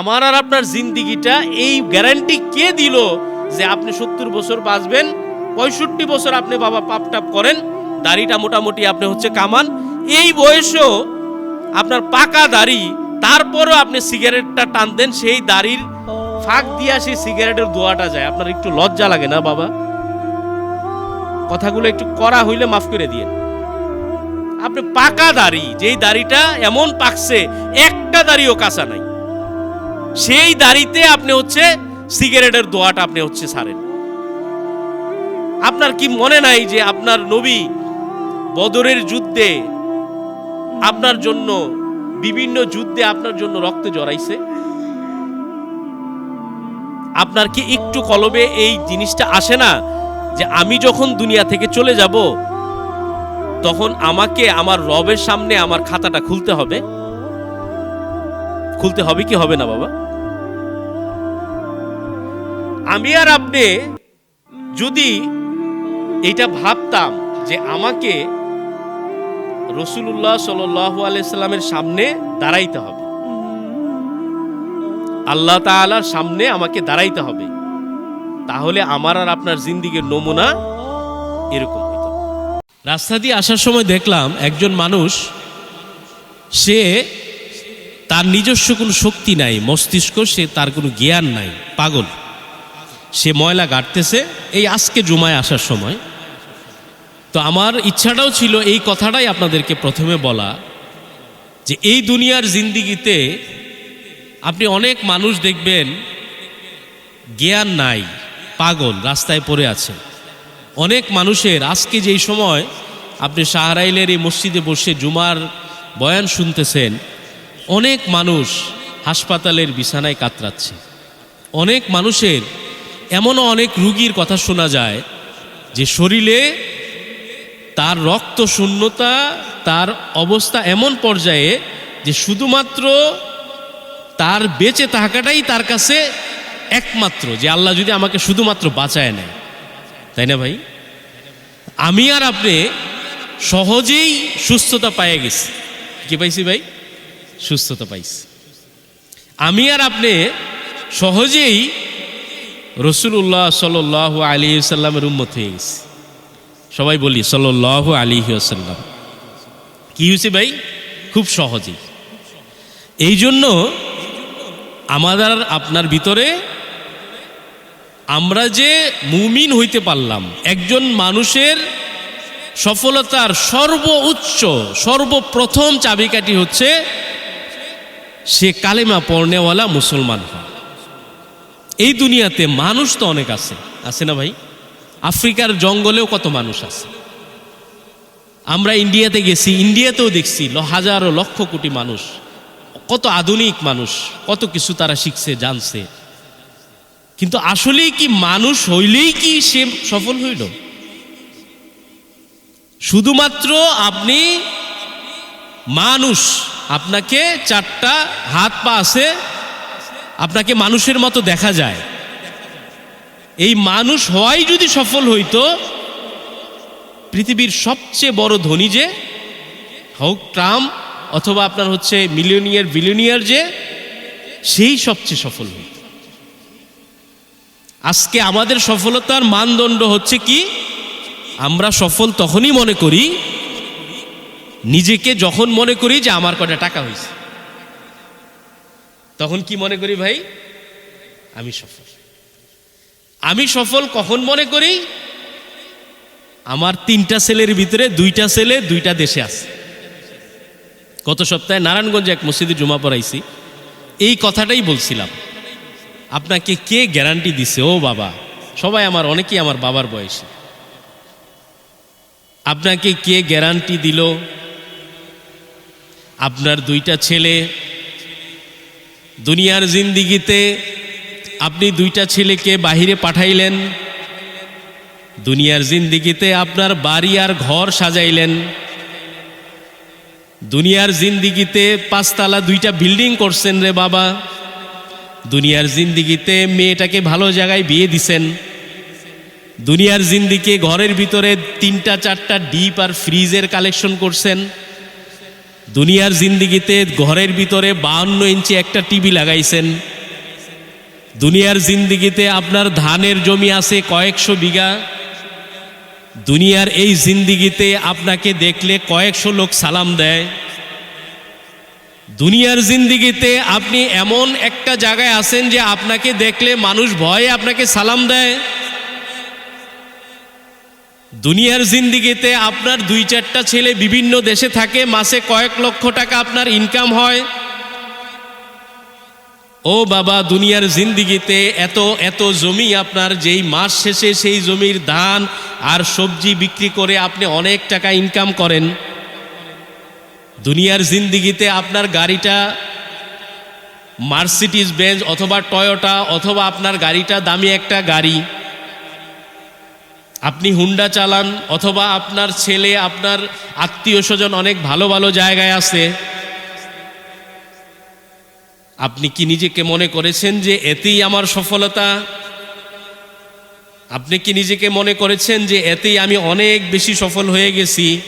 আমার আর আপনার জিন্দিগিটা এই গ্যারান্টি কে দিল যে আপনি সত্তর বছর বাঁচবেন, পঁয়ষট্টি বছর আপনি বাবা পাপ টাপ করেন, দাড়িটা মোটামুটি আপনি হচ্ছে কামান। এই বয়সেও আপনার পাকা দাড়ি, তারপরও আপনি সিগারেটটা টান দেন, সেই দাড়ির ফাঁক দিয়া সেই সিগারেটের দোয়াটা যায়। আপনার একটু লজ্জা লাগে না বাবা? কথাগুলো একটু করা হইলে মাফ করে দিয়ে আপনি পাকা দাড়ি, যেই দাড়িটা এমন পাকছে, একটা দাড়িও কাঁচা নাই। সেই দাড়িতে আপনি হচ্ছে সিগারেটের দোয়াটা আপনি হচ্ছে সারেন। আপনার কি মনে নাই যে আপনার নবী বদরের যুদ্ধে আপনার জন্য বিভিন্ন যুদ্ধে আপনার জন্য রক্তে জড়াইছে? আপনার কি একটু কলবে এই জিনিসটা আসে না যে আমি যখন দুনিয়া থেকে চলে যাব, তখন আমাকে আমার রবের সামনে আমার খাতাটা খুলতে হবে? খুলতে হবে কি হবে না বাবা? আমি আর আপনি যদি এটা ভাবতাম যে আমাকে রসুল্লাহ সাল্লু আলাইস্লামের সামনে দাঁড়াইতে হবে। আল্লাহ তাআলার সামনে আমাকে দাঁড়াইতে হবে। তাহলে আমার আর আপনার জিন্দিগির নমুনা এরকম রাস্তা দিয়ে আসার সময় দেখলাম একজন মানুষ, সে তার নিজস্ব কোনো শক্তি নাই, মস্তিষ্ক, সে তার কোনো জ্ঞান নাই, পাগল। সে ময়লা গাড়তেছে এই আজকে জুমায় আসার সময়। তো আমার ইচ্ছাটাও ছিল এই কথাটাই আপনাদেরকে প্রথমে বলা যে এই দুনিয়ার জিন্দিগিতে আপনি অনেক মানুষ দেখবেন জ্ঞান নাই, পাগল, রাস্তায় পড়ে আছে। অনেক মানুষের আজকে যেই সময় আপনি শাহরাইলের এই মসজিদে বসে জুমার বয়ান শুনতেছেন, অনেক মানুষ হাসপাতালের বিছানায় কাতরাচ্ছে। অনেক মানুষের এমনও অনেক রুগীর কথা শোনা যায় যে শরীরে তার রক্ত শূন্যতা, তার অবস্থা এমন পর্যায়ে যে শুধুমাত্র তার বেঁচে থাকাটাই তার কাছে একমাত্র, যে আল্লাহ যদি আমাকে শুধুমাত্র বাঁচায় নেয়। তাই না ভাই? আমি আর আপনি সহজেই সুস্থতা পাইয়ে গেছি। কি পাইছি ভাই? সুস্থতা পাইছি। আমি আর আপনি সহজেই রসুল্লাহ সাল আলী সাল্লামের উম্মত হয়ে সবাই বলি সাল আলী আসাল্লাম কি হয়েছে ভাই? খুব সহজেই। এই জন্য আমাদের আপনার ভিতরে আমরা যে মুমিন হইতে পারলাম, একজন মানুষের সফলতার সর্বোচ্চ সর্বপ্রথম চাবিকাঠি হচ্ছে সে কালেমা পড়নেওয়ালা মুসলমান হয় এই দুনিয়াতে মানুষ তো অনেক আছে। আছে না ভাই? আফ্রিকার জঙ্গলেও কত মানুষ আছে। আমরা ইন্ডিয়াতে গেছি, ইন্ডিয়াতেও দেখছি হাজারো লক্ষ কোটি মানুষ। কত আধুনিক মানুষ, কত কিছু তারা শিখছে, জানছে। কিন্তু আসলেই কি মানুষ হইলেই কি সে সফল হইল? শুধুমাত্র আপনি মানুষ, আপনাকে চারটা হাত পা আছে আপনাকে মানুষের মতো দেখা যায়। এই মানুষ হওয়াই যদি সফল হইতো, পৃথিবীর সবচেয়ে বড় ধনী যে, হোক ট্রাম্প অথবা আপনার হচ্ছে মিলিয়নিয়ার, বিলিয়নিয়ার যে, সেই সবচেয়ে সফল হইত। আজকে আমাদের সফলতার মানদণ্ড হচ্ছে কি? আমরা সফল তখনই মনে করি, নিজেকে যখন মনে করি যে আমার কটা টাকা হয়েছে। তখন কি মনে করি ভাই? আমি সফল। আমি সফল কখন মনে করি? আমার তিনটা ছেলের ভিতরে দুইটা ছেলে দুইটা দেশে আছে। গত সপ্তাহে নারায়ণগঞ্জে এক মসজিদে জমা পড়াইছি। এই কথাটাই বলছিলাম। আপনাকে কে গ্যারান্টি দিছে? ও বাবা, সবাই আমার, অনেকেই আমার বাবার বয়সী। আপনাকে কে গ্যারান্টি দিল? আপনার দুইটা ছেলে দুনিয়ার জিন্দিগিতে আপনি দুইটা ছেলেকে বাহিরে পাঠাইলেন, দুনিয়ার জিন্দিগিতে আপনার বাড়ি আর ঘর সাজাইলেন, দুনিয়ার জিন্দিগিতে পাঁচতলা দুইটা বিল্ডিং করছেন রে বাবা, দুনিয়ার জিন্দিগিতে মেয়েটাকে ভালো জায়গায় বিয়ে দিছেন, দুনিয়ার জিন্দিকে ঘরের ভিতরে তিনটা, চারটা ডিপ আর ফ্রিজের কালেকশন করছেন দুনিয়ার জিন্দিগিতে ঘরের ভিতরে বাহান্ন ইঞ্চি একটা টিভি লাগাইছেন। দুনিয়ার জিন্দিগিতে আপনার ধানের জমি আছে কয়েকশো বিঘা। দুনিয়ার এই জিন্দিগিতে আপনাকে দেখলে কয়েকশো লোক সালাম দেয়। দুনিয়ার জিন্দিগিতে আপনি এমন একটা জায়গায় আছেন যে আপনাকে দেখলে মানুষ ভয়ে আপনাকে সালাম দেয়। দুনিয়ার জিন্দিগিতে আপনার দুই চারটা ছেলে বিভিন্ন দেশে থাকে, মাসে কয়েক লক্ষ টাকা আপনার ইনকাম হয়। ও বাবা, দুনিয়ার জিন্দিগিতে এত এত জমি আপনার, যেই মাস শেষে সেই জমির ধান আর সবজি বিক্রি করে আপনি অনেক টাকা ইনকাম করেন। দুনিয়ার জিন্দিগিতে আপনার গাড়িটা মার্সিডিজ বেঞ্জ অথবা টয়োটা অথবা আপনার গাড়িটা দামি একটা গাড়ি। আপনি হুন্ডা চালান অথবা আপনার ছেলে, আপনার আত্মীয় স্বজন অনেক ভালো ভালো জায়গায় আছে। আপনি কি নিজেকে মনে করেছেন যে এতেই আমার সফলতা? আপনি কি নিজেকে মনে করেছেন যে এতেই আমি অনেক বেশি সফল হয়ে গেছি?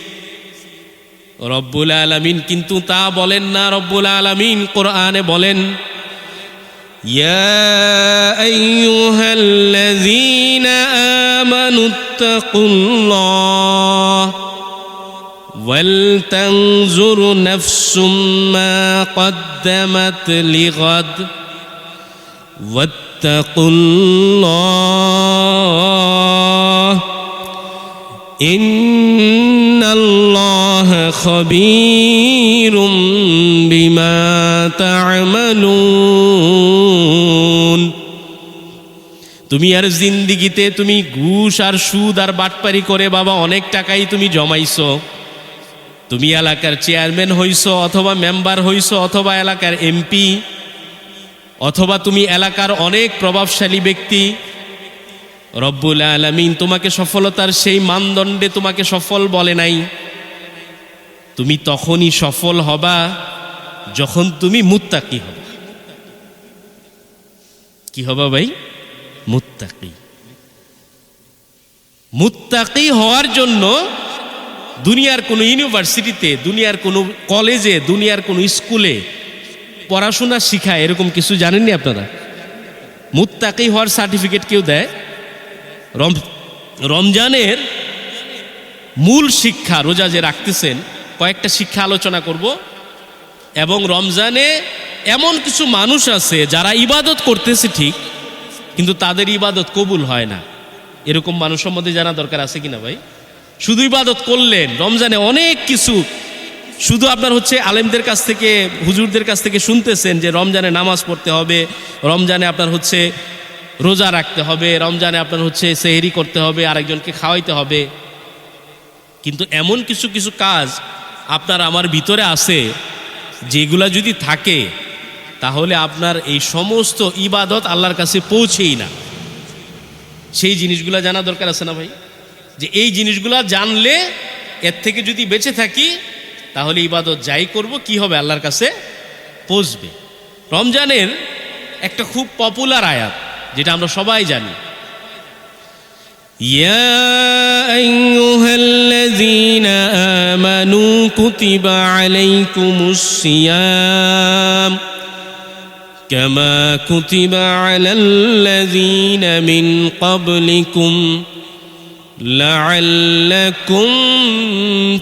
রব্বুল আলামিন কিন্তু তা বলেন না। রব্বুল আলামিন কোরআনে বলেন يا أيها الذين آمنوا اتقوا الله ولتنظر نفس ما قدمت لغد واتقوا الله إن الله خبير তুমি আর জিন্দিগিতে তুমি ঘুষ আর সুদ আর বাটপারি করে বাবা, অনেক টাকাই তুমি জমাইছো। তুমি এলাকার চেয়ারম্যান হইছো অথবা মেম্বার হইছো অথবা এলাকার এমপি, অথবা তুমি এলাকার অনেক প্রভাবশালী ব্যক্তি। রব্বুল আলমিন তোমাকে সফলতার সেই মানদণ্ডে তোমাকে সফল বলে নাই। তুমি তখনই সফল হবা যখন তুমি মুত্তাকি হবা। কি হবা ভাই? মুত্তাকি। মুত্তাকি হওয়ার জন্য দুনিয়ার কোনো ইউনিভার্সিটিতে, দুনিয়ার কোনো কলেজে, দুনিয়ার কোনো স্কুলে পড়াশোনা শিখায়, এরকম কিছু জানেননি আপনারা? মুত্তাকি হওয়ার সার্টিফিকেট কেউ দেয়? রম, রমজানের মূল শিক্ষা রোজা যে রাখতেছেন, কয়েকটা শিক্ষা আলোচনা করব। এবং রমজানে এমন কিছু মানুষ আছে যারা ইবাদত করতেছে ঠিক কিন্তু তাদের ইবাদত কবুল হয় না। এরকম মানুষ সম্বন্ধে জানা দরকার আছে কিনা ভাই? শুধু ইবাদত করলেন, রমজানে অনেক কিছু। শুধু আপনার হচ্ছে আলেমদের কাছ থেকে, হুজুরদের কাছ থেকে শুনতেছেন যে রমজানে নামাজ পড়তে হবে, রমজানে আপনার হচ্ছে রোজা রাখতে হবে, রমজানে আপনার হচ্ছে সেহেরি করতে হবে, আরেকজনকে খাওয়াইতে হবে। কিন্তু এমন কিছু কিছু কাজ আপনার আমার ভিতরে আছে, যেগুলা যদি থাকে তাহলে আপনার এই সমস্ত ইবাদত আল্লাহর কাছে পৌঁছেই না সেই জিনিসগুলা জানা দরকার আছে না ভাই যে এই জিনিসগুলা জানলে এর থেকে যদি বেঁচে থাকি তাহলে ইবাদত যাই করব কি হবে আল্লাহর কাছে পৌঁছবে রমজানের একটা খুব পপুলার আয়াত যেটা আমরা সবাই জানি يا أيها الذين آمنوا كتب عليكم الصيام كما كتب على الذين من قبلكم لعلكم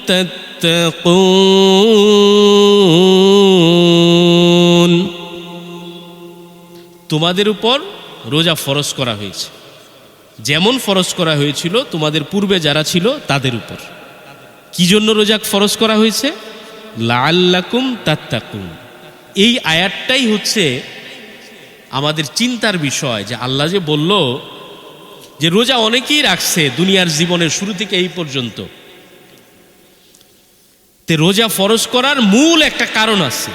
تتقون তোমাদের উপর রোজা ফরজ করা হয়েছে যেমন ফরজ করা হয়েছিল তোমাদের পূর্বে যারা ছিল তাদের উপর কি জন্য রোজা ফরজ করা হয়েছে লাল্লাকুম তাত্তাকুম এই আয়াতটাই হচ্ছে আমাদের চিন্তার বিষয় যে আল্লাহ যে বলল যে রোজা অনেকেই রাখছে দুনিয়ার জীবনের শুরু থেকে এই পর্যন্ত। তে রোজা ফরজ করার মূল একটা কারণ আছে।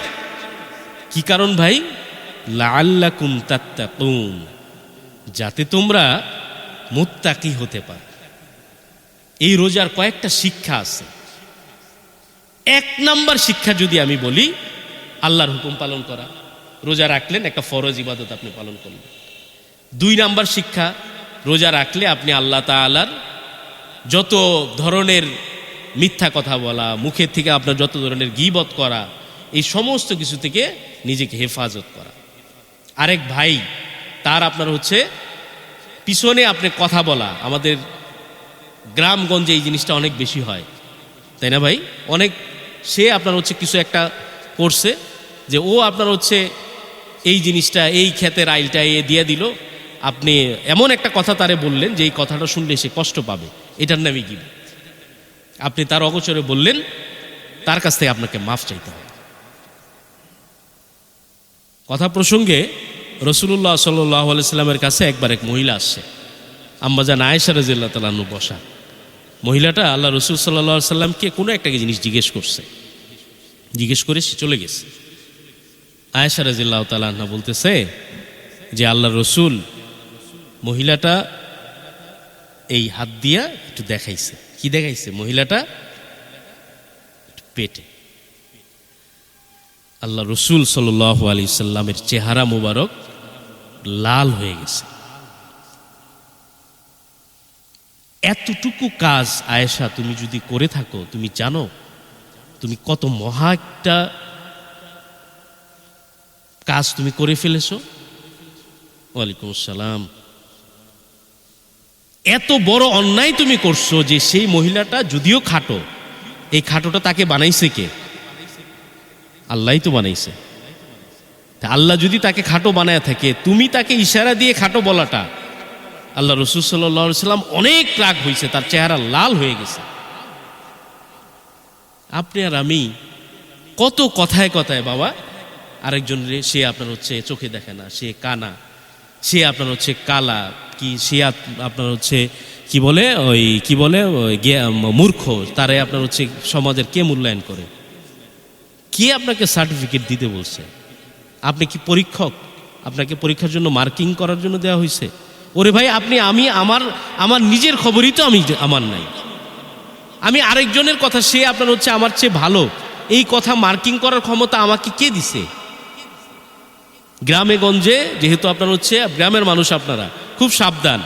কি কারণ ভাই? লাল্লাকুম তাত্তাকুম যাতে তোমরা মুত্তাকি হতে পারো। এই রোজার কয়েকটা শিক্ষা আছে। এক নাম্বার শিক্ষা যদি আমি বলি, আল্লাহর হুকুম পালন করা। রোজা রাখলেন, একটা ফরজ ইবাদত আপনি পালন করলেন। দুই নাম্বার শিক্ষা, রোজা রাখলে আপনি আল্লাহ তালার যত ধরনের মিথ্যা কথা বলা, মুখের থেকে আপনার যত ধরনের গিবত করা, এই সমস্ত কিছু থেকে নিজেকে হেফাজত করা। আরেক ভাই, তার আপনার হচ্ছে, পিছনে আপনি কথা বলা। আমাদের গ্রামগঞ্জে এই জিনিসটা অনেক বেশি হয়। তাই না ভাই? অনেক, সে আপনার হচ্ছে কিছু একটা করছে যে ও আপনার হচ্ছে এই জিনিসটা, এই ক্ষেতের আইলটা এ দিয়ে দিল। আপনি এমন একটা কথা তারে বললেন যে এই কথাটা শুনলে সে কষ্ট পাবে। এটার নামে কি? আপনি তার অগোচরে বললেন, তার কাছ থেকে আপনাকে মাফ চাইতে হবে। কথা প্রসঙ্গে রসুল্লাহ সাল্লাহ সাল্লামের কাছে একবার এক মহিলা আসছে। আম্বাজান আয়েশা রাজিল্লা তালানু বসা। মহিলাটা আল্লাহ রসুল সাল্লাহ সাল্লামকে কোনো একটা জিনিস জিজ্ঞেস করছে। জিজ্ঞেস করে সে চলে গেছে। আয়েশা রাজিল্লাহ তালান্না বলতেছে যে আল্লাহ রসুল মহিলাটা এই হাত দিয়া একটু দেখাইছে। কি দেখাইছে? মহিলাটা পেটে। আল্লাহ রসুল সাল আলি সাল্লামের চেহারা মোবারক লাল হয়ে গেছে। এতটুকু কাজ আয়েশা, তুমি যদি করে থাকো, তুমি জানো, তুমি কত মহা একটা কাজ তুমি করে ফেলেছো? ওয়ালাইকুম আসসালাম। এত বড় অন্যায় তুমি করছ যে সেই মহিলাটা যদিও খাটো, এই খাটোটা তাকে বানাইছে কে? আল্লাহই তো বানাইছে। আল্লাহ যদি তাকে খাটো বানায় থাকে, তুমি তাকে ইশারা দিয়ে খাটো বলাটা, আল্লাহ রসুল সাল্লাম অনেক রাগ হয়েছে তার চেহারা লাল হয়ে গেছে। আপনি আর আমি কত কথায় কথায় বাবা আরেকজন সে আপনার হচ্ছে চোখে দেখে না, সে কানা। সে আপনার হচ্ছে কালা, কি সে আপনার হচ্ছে, কি বলে ওই, কি বলে মূর্খ, তারে আপনার হচ্ছে সমাজের কে মূল্যায়ন করে? কে আপনাকে সার্টিফিকেট দিতে বলছে? আপনি কি পরীক্ষক? আপনাকে পরীক্ষার জন্য মার্কিং করার জন্য দেওয়া হয়েছে ওরে ভাই, আপনি, আমি, আমার আমার নিজের খবরই তো আমি আমার নাই। আমি আরেকজনের কথা, সে আপনার হচ্ছে আমার চেয়ে ভালো। এই কথা মার্কিং করার ক্ষমতা আমাকে কে দিছে? গ্রামে গঞ্জে, যেহেতু আপনার হচ্ছে গ্রামের মানুষ আপনারা। খুব সাবধান।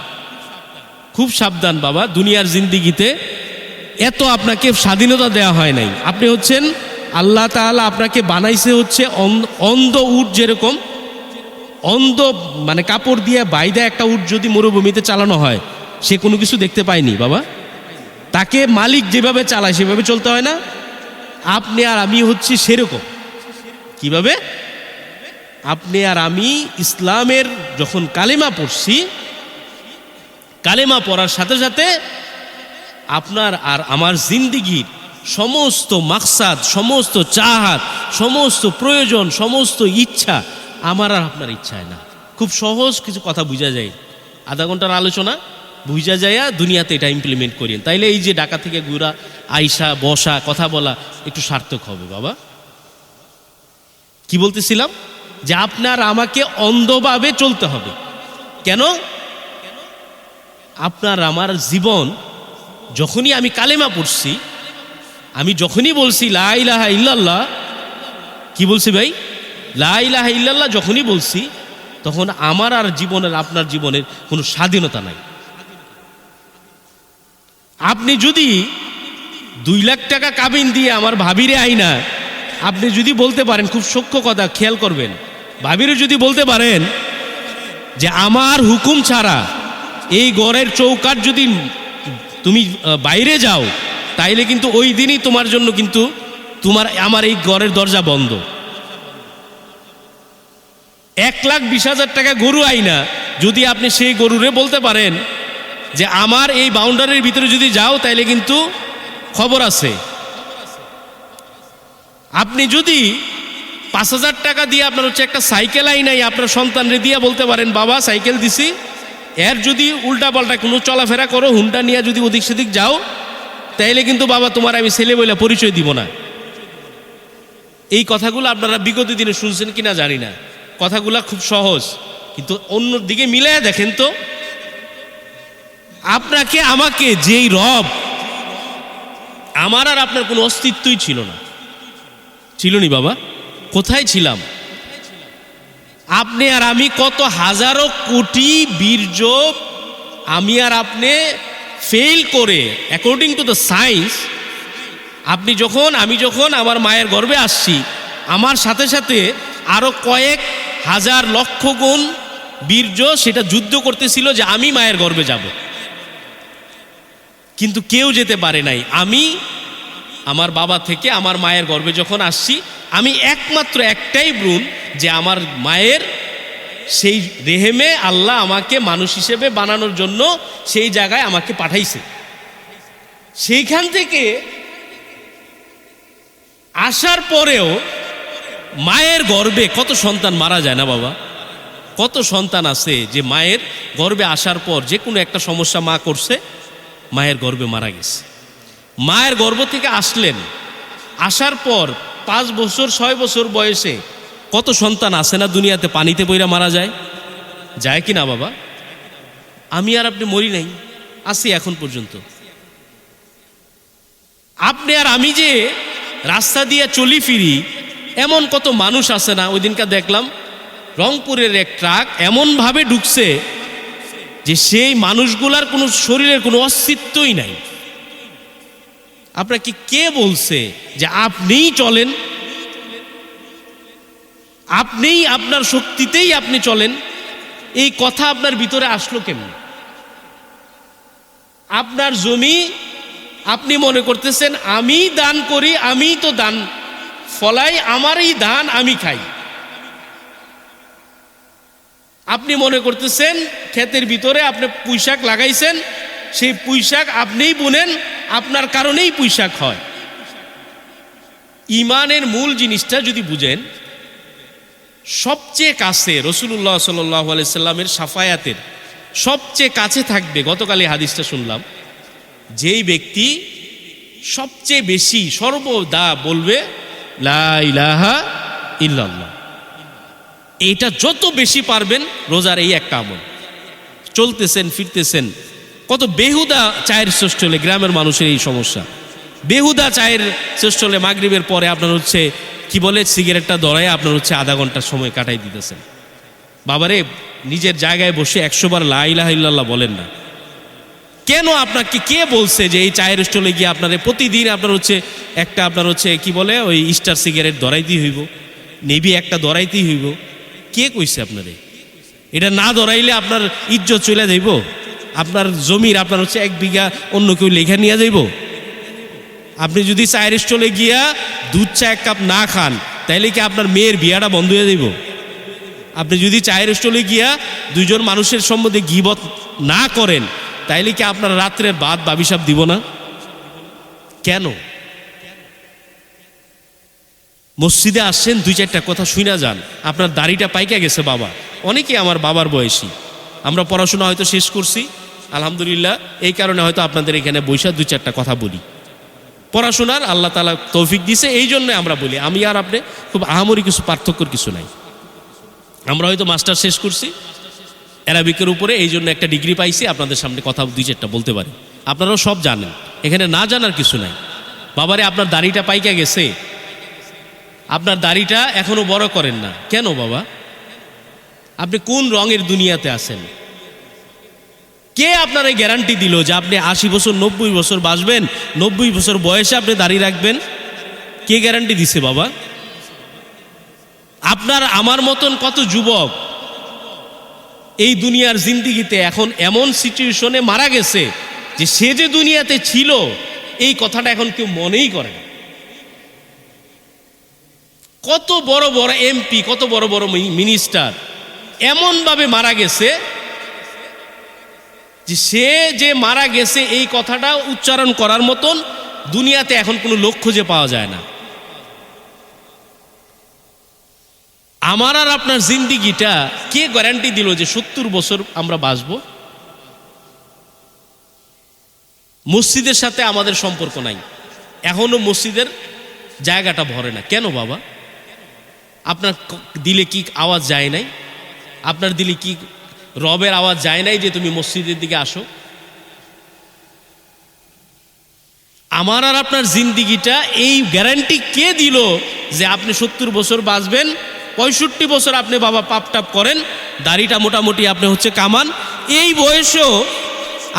খুব সাবধান বাবা, দুনিয়ার জিন্দিগিতে এত আপনাকে স্বাধীনতা দেওয়া হয় নাই। আপনি হচ্ছেন, আল্লাহ তাআলা আপনাকে বানাইছে হচ্ছে অন- অন্ধ উট যেরকম। অন্ধ মানে কাপড় দিয়ে বাইদা একটা উট যদি মরুভূমিতে চালানো হয়, সে কোনো কিছু দেখতে পায়নি বাবা। তাকে মালিক যেভাবে চালায়, সেভাবে চলতে হয় না। আপনি আর আমি হচ্ছি সেরকম। কীভাবে? আপনি আর আমি ইসলামের যখন কালেমা পড়ছি, কালেমা পড়ার সাথে সাথে আপনার আর আমার জিন্দিগির সমস্ত মাকসাদ, সমস্ত চাহাত, সমস্ত প্রয়োজন, সমস্ত ইচ্ছা আমার আর আপনার ইচ্ছায় না। খুব সহজ কিছু কথা বুঝা যায়। আধা ঘণ্টার আলোচনা বুঝা যায় দুনিয়াতে এটা ইমপ্লিমেন্ট করিয়েন। তাইলে এই যে ঢাকা থেকে ঘুরা, আইসা, বসা, কথা বলা একটু সার্থক হবে বাবা। কি বলতেছিলাম? যে আপনার আমাকে অন্ধভাবে চলতে হবে। কেন? আপনার আমার জীবন যখনই আমি কালেমা পড়ছি, আমি যখনই বলছি, লা ইলাহা ইল্লাল্লাহ কি বলছি ভাই? লা ইলাহা ইল্লাল্লাহ যখনই বলছি, তখন আমার আর জীবনের, আপনার জীবনের কোনো স্বাধীনতা নাই। আপনি যদি দুই লাখ টাকা কাবিন দিয়ে আমার ভাবিরে আইনা, আপনি যদি বলতে পারেন, খুব সূক্ষ্ম কথা, খেয়াল করবেন ভাবিরে যদি বলতে পারেন যে আমার হুকুম ছাড়া এই গড়ের চৌকাট যদি তুমি বাইরে যাও, তাইলে কিন্তু ওই দিনই তোমার জন্য কিন্তু তোমার, আমার এই গড়ের দরজা বন্ধ। এক লাখ বিশ হাজার টাকা গরু আইনা যদি আপনি সেই গরুরে বলতে পারেন যে আমার এই বাউন্ডারির ভিতরে যদি যাও, তাইলে কিন্তু খবর আছে। আপনি যদি পাঁচ হাজার টাকা দিয়ে আপনার হচ্ছে একটা সাইকেল আইনাই আপনার সন্তানরে দিয়ে বলতে পারেন, বাবা, সাইকেল দিছি। এর যদি উল্টা পাল্টা কোনো চলাফেরা করো, হুন্ডা নিয়ে যদি ওদিক সেদিক যাও, তাইলে কিন্তু বাবা তোমার আমি ছেলে বলে পরিচয় দিব না। এই কথাগুলো আপনারা বিগত দিনে শুনছেন কিনা জানি না। কথাগুলা খুব সহজ, কিন্তু অন্য দিকে মিলাইয়া দেখেন তো। আপনাকে, আমাকে যেই রব, আমার আর আপনার কোনো অস্তিত্বই ছিল না। ছিল নি বাবা? কোথায় ছিলাম? আপনি আর আমি কত হাজারো কোটি বীর্য, আমি আর আপনি ফেল করে অ্যাকর্ডিং টু দ্য সায়েন্স আপনি যখন, আমি যখন আমার মায়ের গর্বে আসছি, আমার সাথে সাথে আরও কয়েক হাজার লক্ষ গুণ বীর্য সেটা যুদ্ধ করতেছিল যে আমি মায়ের গর্বে যাব। কিন্তু কেউ যেতে পারে নাই। আমি, আমার বাবা থেকে আমার মায়ের গর্বে যখন আসছি আমি একমাত্র একটাই ভ্রূণ যে আমার মায়ের সেই রেহেমে আল্লাহ আমাকে মানুষ হিসেবে বানানোর জন্য সেই জায়গায় আমাকে পাঠাইছে। সেইখান থেকে আসার পরেও মায়ের গর্ভে কত সন্তান মারা যায় না বাবা? কত সন্তান আছে যে মায়ের গর্ভে আসার পর যে কোনো একটা সমস্যা মা করছে, মায়ের গর্ভে মারা গেছে। মায়ের গর্ভ থেকে আসলেন, আসার পর পাঁচ বছর, ছয় বছর বয়সে কত সন্তান আছে না দুনিয়াতে পানিতে বইরা মারা যায়? যায় কি না বাবা? আমি আর আপনি মরি নাই আসি এখন পর্যন্ত। আপনি আর আমি যে রাস্তা দিয়ে চলি ফিরি, এমন কত মানুষ আছে না ওই দিনকার দেখলাম রংপুরের এক ট্রাক এমনভাবে ঢুকছে যে সেই মানুষগুলার কোনো শরীরের কোনো অস্তিত্বই নাই। আপনাকে কে বলছে যে আপনিই চলেন? আপনিই আপনার শক্তিতেই আপনি চলেন। এই কথা আপনার ভিতরে আসলো কেমন? আপনার জমি আপনি মনে করতেছেন, আমি দান করি আমি তো দান। ফলাই আমার এই ধান আমি খাই। আপনি মনে করতেছেন, ক্ষেতের ভিতরে আপনি পুঁইশাক লাগাইছেন সেই পুঁইশাক আপনিই বুনেন, আপনার কারণেই পুঁইশাক হয়। ইমানের মূল জিনিসটা যদি বুঝেন, সবচেয়ে কাছে রসুল্লাহ সাল্লামের সাফায়াতের সবচেয়ে কাছে থাকবে, গতকাল হাদিসটা শুনলাম, যেই ব্যক্তি সবচেয়ে বেশি সর্বদা বলবে, লা ইলাহা ইল্লাল্লাহ। এটা যত বেশি পারবেন, রোজার এই একটা আমল। চলতেছেন, ফিরতেছেন কত বেহুদা চায়ের শেষ হলে গ্রামের মানুষের এই সমস্যা। বেহুদা চায়ের শেষ হলে মাগরিবের পরে আপনার হচ্ছে, কি বলে, সিগারেটটা ধরায় আপনার হচ্ছে আধা ঘণ্টার সময় কাটাই দিতেছেন। বাবারে, নিজের জায়গায় বসে একশো বার লাইলাহ ইল্লাল্লাহ বলেন না। কেন আপনাকে কে বলছে যে এই চায়ের স্টলে গিয়ে আপনার প্রতিদিন আপনার হচ্ছে একটা আপনার হচ্ছে, কি বলে, ওই স্টার সিগারেট ধরাইতেই হইব, নেভি একটা ধরাইতেই হইব। কে কইছে আপনারে? এটা না ধরাইলে আপনার ইজ্জত চলে যাইব? আপনার জমির আপনার হচ্ছে এক বিঘা অন্য কেউ লেখা নিয়ে যাইব? আপনি যদি চায়ের স্টলে গিয়া দুধ চা এক কাপ না খান, তাইলে কি আপনার মেয়ের বিয়াটা বন্ধ হয়ে যাইব? আপনি যদি চায়ের স্টলে গিয়া দুইজন মানুষের সম্বন্ধে গিবত না করেন, তাইলে কি আপনার রাত্রের বাদ বাবিসাব দিব না? কেন? মসজিদে আসছেন, দুই চারটা কথা শুনা যান। আপনার দাড়িটা পাইকা গেছে বাবা। অনেকে আমার বাবার বয়সী। আমরা পড়াশোনা হয়তো শেষ করছি। আলহামদুলিল্লাহ, এই কারণে হয়তো আপনাদের এখানে বৈশাখ দুই চারটা কথা বলি। পড়াশোনার আল্লাহ তালা তৌফিক দিছে, এই জন্য আমরা বলি। আমি আর আপনি খুব আহামরি কিছু পার্থক্যর কিছু নাই। আমরা হয়তো মাস্টার শেষ করছি, অ্যারাবিকের উপরে, এই জন্য একটা ডিগ্রি পাইছি, আপনাদের সামনে কথা দুই চারটা বলতে পারি। আপনারাও সব জানেন, এখানে না জানার কিছু নাই। বাবারে, আপনার দাড়িটা পাইকা গেছে। আপনার দাড়িটা এখনও বড় করেন না। কেন বাবা? আপনি কোন রঙের দুনিয়াতে আছেন? কে আপনার এই গ্যারান্টি দিল যে আপনি আশি বছর, নব্বই বছর বাঁচবেন? নব্বই বছর বয়সে আপনি দাঁড়িয়ে রাখবেন? কে গ্যারান্টি দিছে বাবা? আপনার, আমার মতন কত যুবক এই দুনিয়ার জিন্দিগিতে এখন এমন সিচুয়েশনে মারা গেছে যে সে যে দুনিয়াতে ছিল, এই কথাটা এখন কেউ মনেই করে না। কত বড় বড় এমপি কত বড় বড় মিনিস্টার এমনভাবে মারা গেছে যে সে যে মারা গেছে এই কথাটা উচ্চারণ করার মতন দুনিয়াতে এখন কোনো লোক খুঁজে পাওয়া যায় না। আমার আর আপনার জিন্দিগিটা কে গ্যারান্টি দিল যে সত্তর বছর আমরা বাঁচব? মসজিদের সাথে আমাদের সম্পর্ক নাই। এখনও মসজিদের জায়গাটা ভরে না। কেন বাবা? আপনার দিলে কি আওয়াজ যায় নাই? আপনার দিলে কি রবের আওয়াজ যায় নাই যে তুমি মসজিদের দিকে আসো। আমার আর আপনার জিন্দিগিটা এই গ্যারান্টি কে দিল যে আপনি সত্তর বছর বাঁচবেন, পঁয়ষট্টি বছর আপনি বাবা পাপ টাপ করেন, দাড়িটা মোটামুটি আপনি হচ্ছে কামান। এই বয়সেও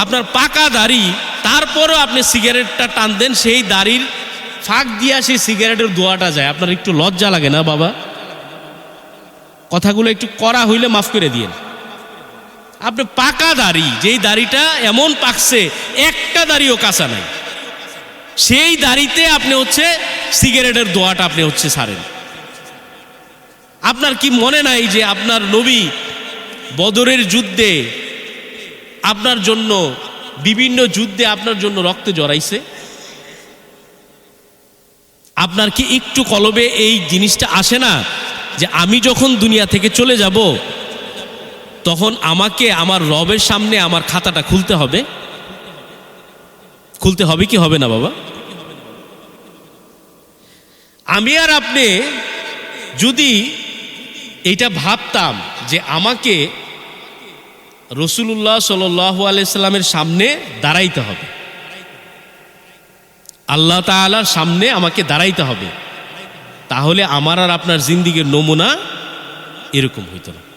আপনার পাকা দাড়ি, তারপরও আপনি সিগারেটটা টান দেন, সেই দাড়ির ফাঁক দিয়া সেই সিগারেটের দোয়াটা যায়। আপনার একটু লজ্জা লাগে না বাবা? কথাগুলো একটু করা হইলে মাফ করে দিয়েন। আপনি পাকা দাড়ি, যেই দাড়িটা এমন পাকছে, একটা দাড়িও কাঁচা নাই। সেই দাড়িতে আপনি হচ্ছে সিগারেটের দোয়াটা আপনি হচ্ছে সারেন। আপনার কি মনে নাই যে আপনার নবী বদরের যুদ্ধে আপনার জন্য, বিভিন্ন যুদ্ধে আপনার জন্য রক্তে জড়াইছে? আপনার কি একটু কলবে এই জিনিসটা আসে না যে আমি যখন দুনিয়া থেকে চলে যাব তখন আমাকে আমার রবের সামনে আমার খাতাটা খুলতে হবে। খুলতে হবে কি হবে না বাবা? আমি আর আপনি যদি এইটা ভাবতাম যে আমাকে রসুল্লাহ সাল আলাইস্লামের সামনে দাঁড়াইতে হবে। আল্লাহ তালার সামনে আমাকে দাঁড়াইতে হবে। তাহলে আমার আর আপনার জিন্দিগির নমুনা এরকম হইতো না।